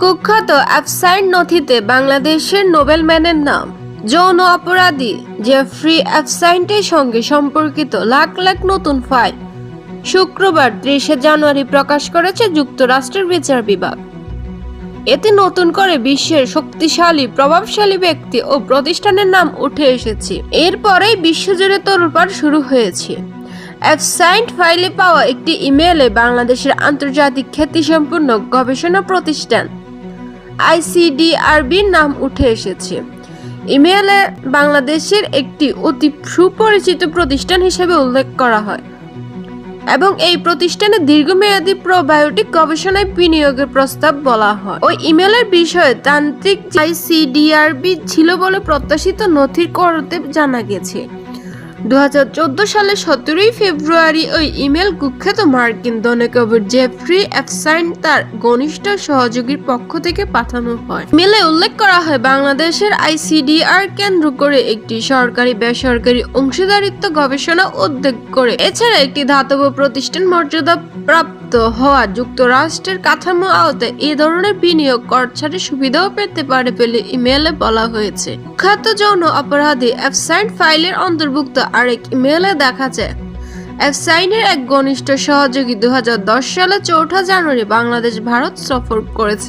কুখ্যাত অ্যাপসাইন নথিতে বাংলাদেশের নোবেলম্যানের নাম, যৌন অপরাধী জেফ্রি অ্যাপসাইন্টের সঙ্গে সম্পর্কিত লাখ লাখ নতুন ফাইল। শুক্রবার ত্রিশে জানুয়ারি প্রকাশ করেছে যুক্তরাষ্ট্রের বিচার বিভাগ। এতে নতুন করে বিশ্বের শক্তিশালী, প্রভাবশালী ব্যক্তি ও প্রতিষ্ঠানের নাম উঠে এসেছে। এরপরেই বিশ্বজুড়ে তোলপাড় শুরু হয়েছে। অ্যাপসাইন্ট ফাইলে পাওয়া একটি ইমেলে বাংলাদেশের আন্তর্জাতিক খ্যাতিসম্পন্ন গবেষণা প্রতিষ্ঠান আইসিডিআরবির নাম উঠে এসেছে। ইমেলে বাংলাদেশের একটি অতি সুপরিচিত প্রতিষ্ঠান হিসেবে উল্লেখ করা হয় এবং এই প্রতিষ্ঠানে দীর্ঘমেয়াদী প্রোবায়োটিক গবেষণায় বিনিয়োগের প্রস্তাব বলা হয়। ওই ইমেলের বিষয়ে তান্ত্রিক আইসিডিআরবি ছিল বলে প্রত্যাশিত নথির করতে জানা গেছে। দু সালে সতেরোই ফেব্রুয়ারি ওই ইমেল কুখ্যাত মার্কিন দনকবর জেফ্রি অ্যাফসাইন তার ঘনিষ্ঠ সহযোগীর পক্ষ থেকে পাঠানো হয়। মেলে উল্লেখ করা হয়, বাংলাদেশের আইসিডিআর কেন্দ্র করে একটি সরকারি বেসরকারি অংশীদারিত্ব গবেষণা উদ্যোগ করে। এছাড়া একটি ধাতব প্রতিষ্ঠান মর্যাদা প্রাপ্ত হওয়া যুক্তরাষ্ট্রের কাঠামো আওতায় এ ধরনের বিনিয়োগ কর ছাড়ের সুবিধাও পেতে পারে বলে ইমেলে বলা হয়েছে। খাত যৌন অপরাধী অ্যাপসাইন ফাইলের অন্তর্ভুক্ত আরেক ইমেলে দেখা যায় অ্যাপসাইনের এক ঘনিষ্ঠ সহযোগী দু হাজার দশ সালে চৌঠা জানুয়ারি বাংলাদেশ ভারত সফর করেছে